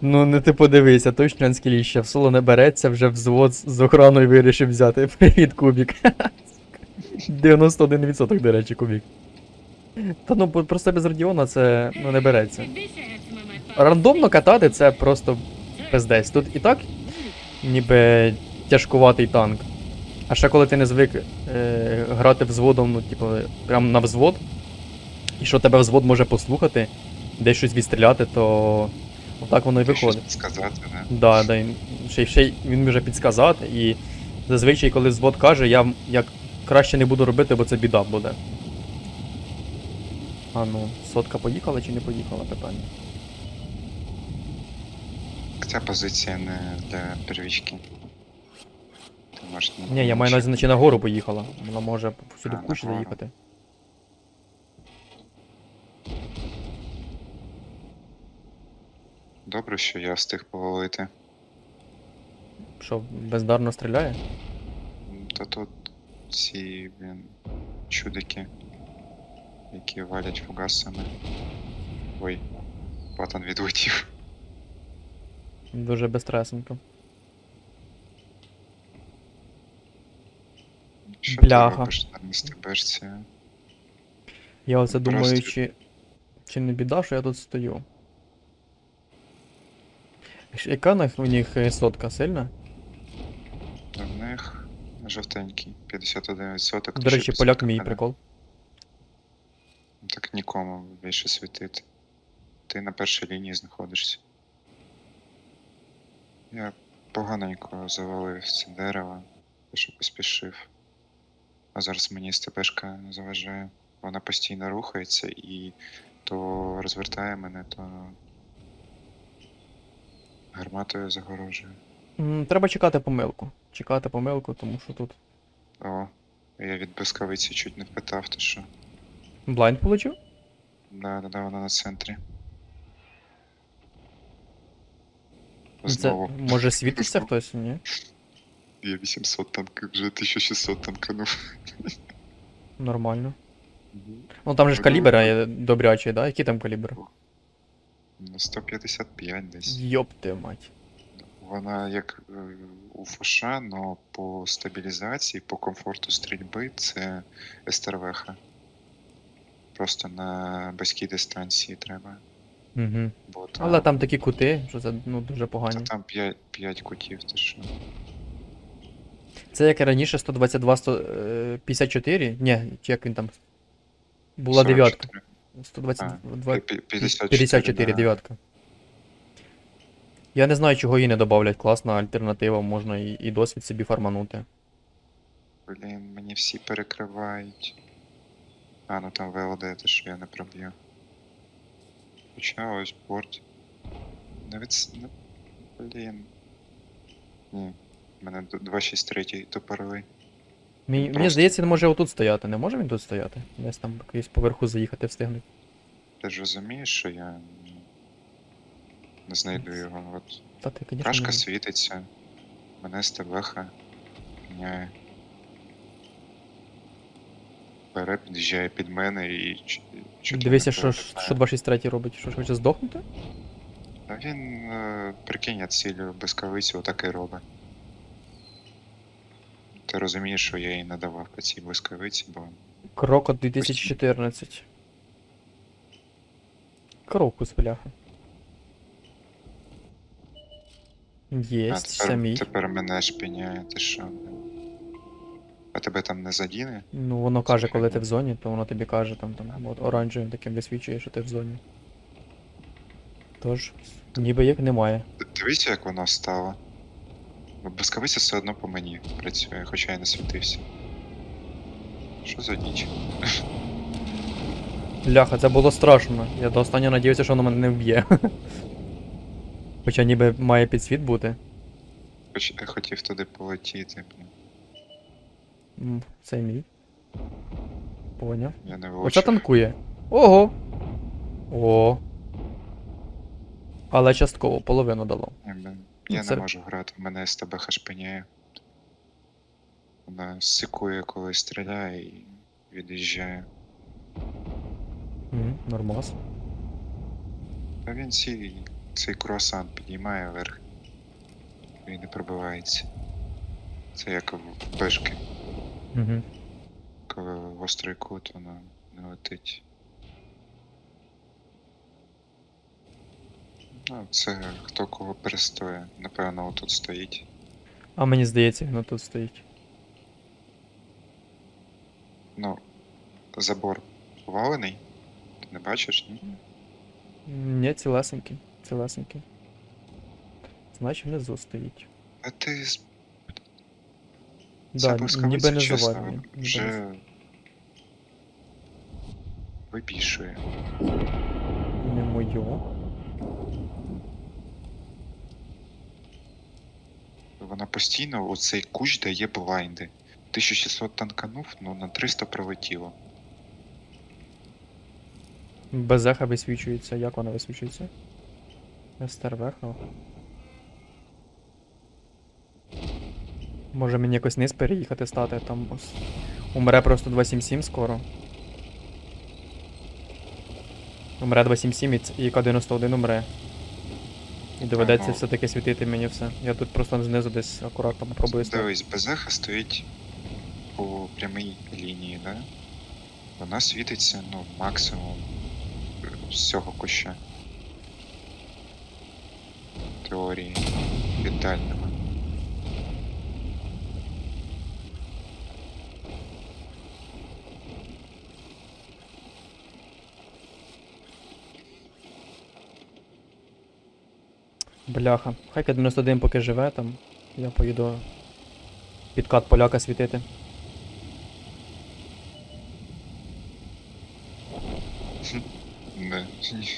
Ну, не ти подивися, точно Анскеліща, в соло не береться, вже взвод з охраною вирішив взяти. Привіт, Кубік. 91%, до речі, Кубік. Та ну, просто без радіона це ну, не береться. Рандомно катати це просто пиздець. Тут і так ніби тяжкуватий танк. А ще коли ти не звик е, грати взводом, ну, типу, прям на взвод, і що тебе взвод може послухати, десь щось відстріляти, то отак воно і Ти щось виходить. сказати, да? Да, да, ще, ще він може підсказати, і зазвичай, коли взвод каже, я як краще не буду робити, бо це біда буде. А ну, сотка поїхала чи не поїхала питання? Ця позиція не для первічки. Ти можеш не Ні, я маю на увазі, наче на гору поїхала. Вона може сюди А, в кущі на гору. заїхати. Добре, що я встиг повалити. Що, бездарно стріляє? Та тут ці, блін, чудики, які валять фугасами. Ой, батон відлетів. Дуже безстресенько. Що Бляха. ти робиш на стебешці? Я оце думаю, Просто- чи, чи не біда, що я тут стою. Яка на- у них е, сотка сильна? В них жовтенький, 51%. До речі, поляк мій прикол. Так нікому більше світити. Ти на першій лінії знаходишся. Я поганенько завалив це дерево, що поспішив. А зараз мені СТПшка заважає. Вона постійно рухається і то розвертає мене, то гарматою загорожує. М, Треба чекати помилку. Чекати помилку, тому що тут. О, я від безкавиці чуть не впитав, то що. Блайнд получив? Да, да, да, вона на центрі. Це, Знову. може світиться хтось? Ні? Я 800 танк, вже 1600 танканув. Нормально. Ну там же ж калібр є добрячий, да? Який там калібр? На 155 десь. Йоп ти мать. Вона як е, у Фоша, но по стабілізації, по комфорту стрільби це СТРВХ. Просто на близькій дистанції треба. Угу. Бо там, Але там такі кути, що це ну, дуже та погані. там 5, 5 кутів, то що. Це як і раніше 122, 154? Ні, чи як він там. Була 44. дев'ятка. А, 122. пі- пі- 54, 54, дев'ятка. Я не знаю, чого її не додавлять. Класна альтернатива, можна і, і досвід собі фарманути. Блін, мені всі перекривають. А, ну там ВЛД, те що я не проб'ю. Хоча ось борт. Навіть. ну, Блін. Ні. У мене д- 263 топоровий. Мені, мені здається, він може отут стояти. Не може він тут стояти? Десь там якийсь поверху заїхати встигнуть. Ти ж розумієш, що я не знайду його. От Та ти, звісно. Кашка не- світиться. Мене стебеха міняє. Бере, під'їжджає під мене і ч- чуть ли Дивися, що, перевертає. що 263 робить. Що ж хоче здохнути? Та він, е, прикинь, я цілю безкавиці отак і робить. Ти розумієш, що я їй не давав по цій блискавиці, бо Крокот 2014. Крокус, бляха. Єсть, це тепер, мій. тепер мене шпіняє, ти що? А тебе там не задіне? Ну, воно каже, коли Слухай, ти в зоні, то воно тобі каже, там, там, от оранжевим таким висвічує, що ти в зоні. Тож, ніби як немає. Дивіться, як вона стала. Блискавиця все одно по мені працює, хоча я не світився. Що за ніч? Бляха, це було страшно. Я до останнього надіявся, що воно мене не вб'є. Хоча ніби має підсвіт бути. Хоч я хотів туди полетіти, блін. Це мій. Поняв. Я не Оце влучив. танкує. Ого! О. Але частково половину дало. Блін, Я це- не можу грати, мене СТБ шпиняє. Вона секує, коли стріляє і від'їжджає. М, Нормас. А він ці цей круасан підіймає вверх і не пробивається. Це як в бешки, Угу. коли в острий кут воно не летить. Ну, це хто кого перестоє. Напевно, отут стоїть. А мені здається, воно тут стоїть. Ну, забор повалений. Ти не бачиш, ні? Ні, цілесенький. Цілесенький. Значить внизу стоїть. А ти з- Да, блискавиця, ніби не чесно, заварений. ніби не Вже вибільшує. Не моє. Вона постійно у цей кущ дає блайнди. 1600 танканув, ну на 300 пролетіло. Без еха висвічується. Як вона висвічується? Естервеха. Може мені якось низ переїхати стати, там умре просто 277 скоро. Умре 277 і К-91 умре. І доведеться Ага. все-таки світити мені все. Я тут просто знизу десь акуратно попробую стати. Дивись, безеха стоїть по прямій лінії, да? Вона світиться, ну, максимум е, куща. Теорії від Бляха. Хай К-91 поки живе там. Я поїду підкат поляка світити. Не,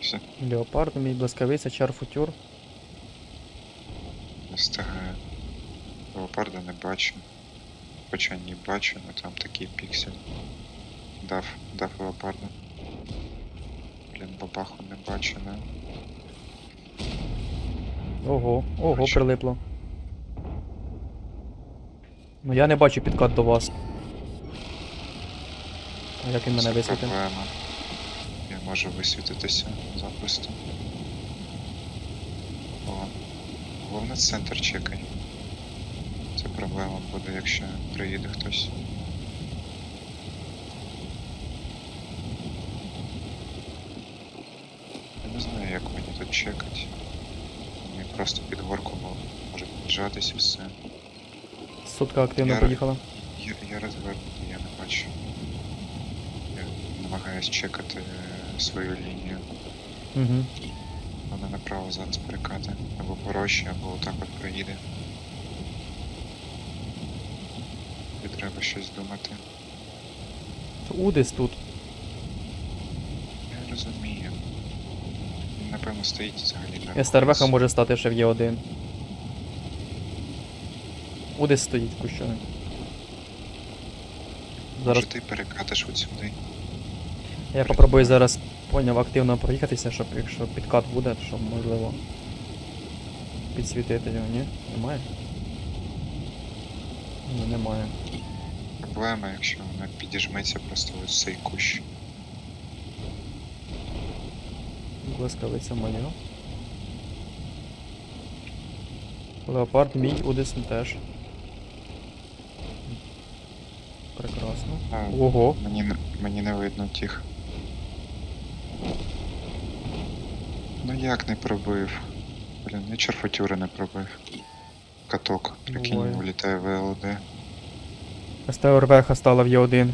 все, Леопард, мій блискавиця, чар футюр. не встигаю. Леопарда не бачу. Хоча ні бачу, але там такий піксель. Дав, дав леопарда. Блін, бабаху не бачу, не. Ого, ого, прилипло. Ну я не бачу підкат до вас. А як він мене висвітив? Я можу висвітитися запросто. О, головне центр чекай. Це проблема буде, якщо приїде хтось. Я не знаю, як мені тут чекати. Просто під горку мо- може піджатись і все. Сутка активно Я- поїхала. Я, я розвернутий, я не бачу. Я намагаюсь чекати е, свою лінію. Угу. Вона направо зараз перекати. Або порожче, або отак от проїде. І треба щось думати. Удис тут. Я розумію. Напевно, стоїть взагалі на СТРВХ може стати ще в Є1. Удис стоїть. Може Зараз ти перекатиш от сюди. я попробую зараз поняв активно проїхатися, щоб якщо підкат буде, щоб можливо підсвітити його, ні? Немає? Ні, немає. Проблема, якщо вона підіжметься просто ось цей кущ. Блискавиця моя. Леопард мій, Удис теж. Прекрасно. А, Ого. мені, не- мені не видно тих. Ну як не пробив? Блін, і черфотюри не пробив. Каток, прикинь, Буває. вилітає ВЛД. СТРВХ стала в Є1. Ні,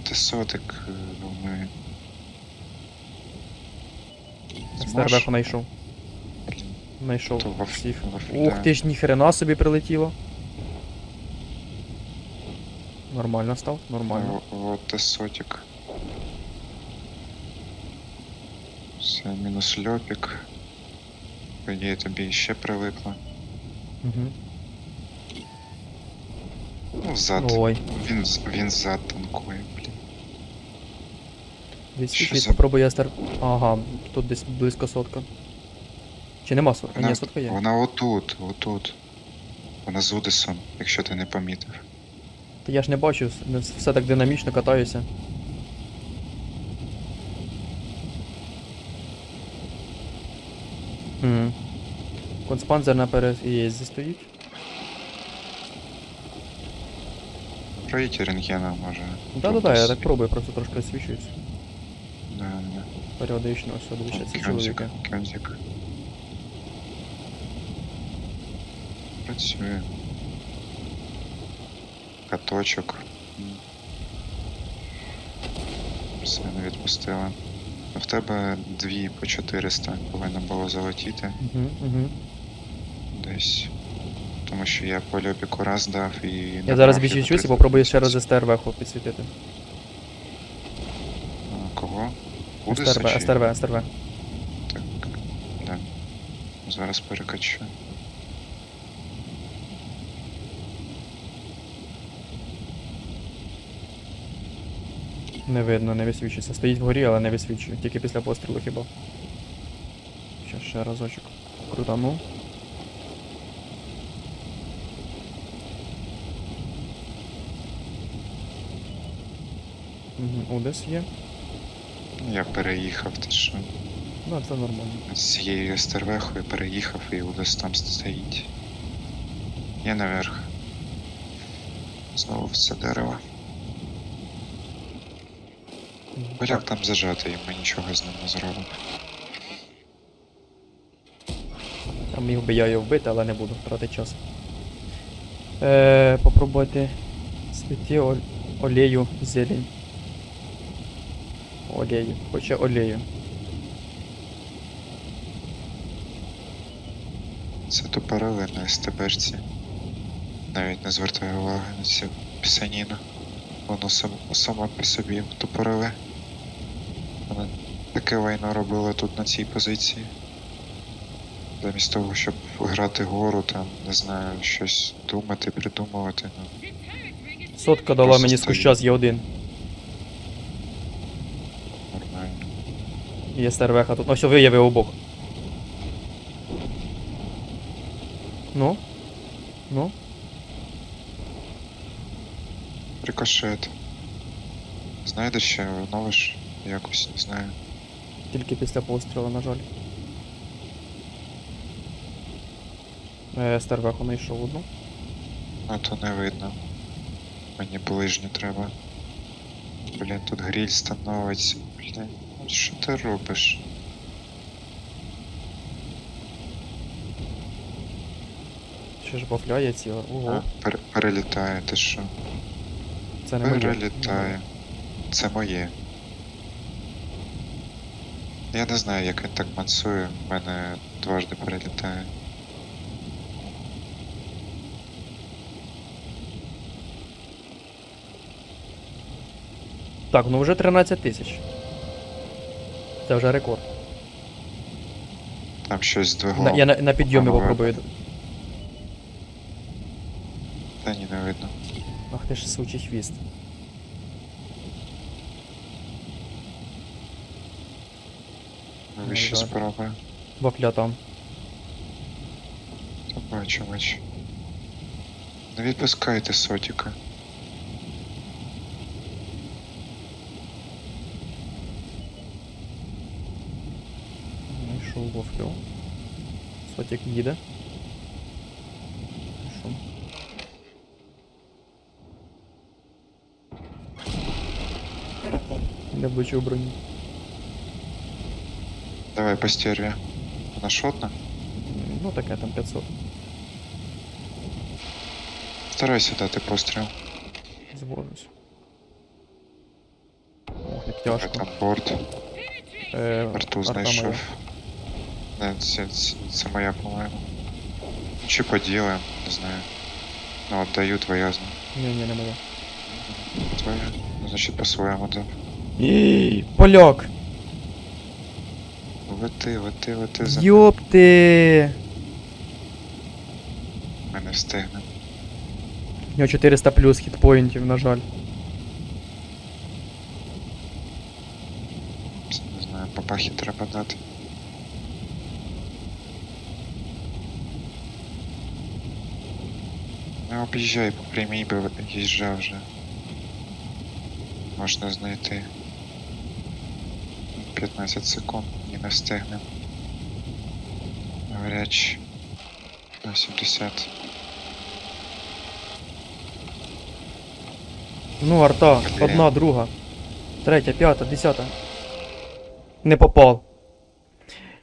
ти сотик, е, думаю. СТРВХ знайшов. Знайшов во- Ух ти ж ніхрена собі прилетіло. Нормально став, нормально. Вот ти сотик. Все, мінус льопік. По ідеї тобі ще прилипло. Угу. Ну, зад. Ой, Він, він зад танкує, відсвічить, попробуй я стар. Ага, тут десь близько сотка. Чи нема сотка? Вона, Ні, сотка є. вона отут, отут. Вона з Удисом, якщо ти не помітив. Та я ж не бачу, все так динамічно катаюся. Угу. Конспанзер на переїзді стоїть. Проїдь рентгена, може. Да-да-да, я так пробую, просто трошки освічуюсь. Да, да. Періодично, ось Кьонзик, чоловіки. Кьонзик. Працює. Каточок. Все, не відпустила. А В тебе дві по 400 повинно було залетіти Угу, угу. десь. Тому що я по льопіку раз дав і. Я зараз більше чусь і 30. попробую ще раз СТРВ підсвітити. А, Кого? Удиса СТРВ, чи- СТРВ, СТРВ. Так, да. Зараз перекачу. Не видно, не висвічується. Стоїть вгорі, але не висвічує. Тільки після пострілу хіба. Ще ще разочок. Крутану. Угу, Удес є. Я переїхав, ти що? Ну, це нормально. З цією стервехою переїхав і Удес там стоїть. Я наверх. Знову в це дерево. Поляк там зажатий, ми нічого з ним не зробимо. Там міг би я його вбити, але не буду тратити час. Е, попробуйте світі ол- олею зелень. Олею. Хоче олею. Це тупорили на СТБшці. Навіть не звертаю уваги на цю пісаніну. Воно сам, само по собі тупорили. Вони таке лайно робили тут на цій позиції. Замість того, щоб грати гору, там, не знаю, щось думати, придумувати. Ну, Сотка дала Просто мені з куща з Є1. Є стервеха тут. Ось виявив обох. Ну? Ну? Рикошет. Знайдеш ще оновиш якось, не знаю. Тільки після пострілу, на жаль. Е, стервеху знайшов одну. А то не видно. Мені ближнє треба. Блін, тут гріль становиться. Блін, що ти робиш? Ще ж бафляє ціла. Ого, А, пер- перелітає, ти що? це не моє. Перелітає. Це моє. Я не знаю, як він так мансує, в мене дважди перелітає. Так, ну вже 13 тисяч. Це вже рекорд. Там щось з двигуном. На, я на, на підйомі Ага. попробую. Та ні, не видно. Ах ти ж сучий хвіст. Да. справа. Вафля там. Та бачу, бачу. Не відпускайте сотіка. Знайшов вафлю. Сотік їде. Що? Не влучив броню. Давай по стерві. Вона шотна? Ну таке там 500. Старайся дати постріл. Звожусь. Ох, як А тяжко. Там борт. Е, Арту арта моя. знайшов. Не, це, це, це моя, по-моєму. Чи поділаємо, не знаю. Ну, отдаю твоя зна. Ні, ні, не моя. Твоя. Ну, значить, по-своєму дам. Ій, Поляк! Лети, лети, лети за Йопти! мене встигне. У нього 400 плюс хітпоінтів, на жаль. Це, Не знаю, папахи треба дати. Не об'їжджай по прямій, бо їжджав вже. Можна знайти. 15 секунд і не встигне. Гаряч. 80. Ну, арта, Блін. одна, друга, третя, п'ята, десята. Не попав.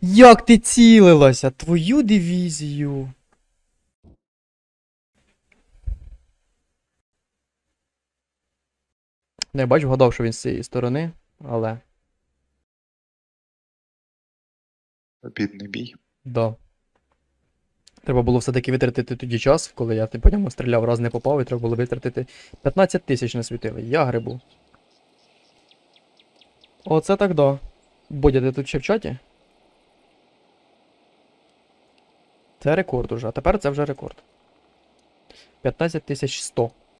Як ти цілилася? Твою дивізію. Не бачу, вгадав, що він з цієї сторони, але. Бідний бій. Да. Треба було все-таки витратити тоді час, коли я ти по ньому стріляв, раз не попав, і треба було витратити 15 тисяч на світили. Я грибу. Оце так да. Бодя, ти тут ще в чаті? Це рекорд уже, а тепер це вже рекорд. 15 тисяч 100.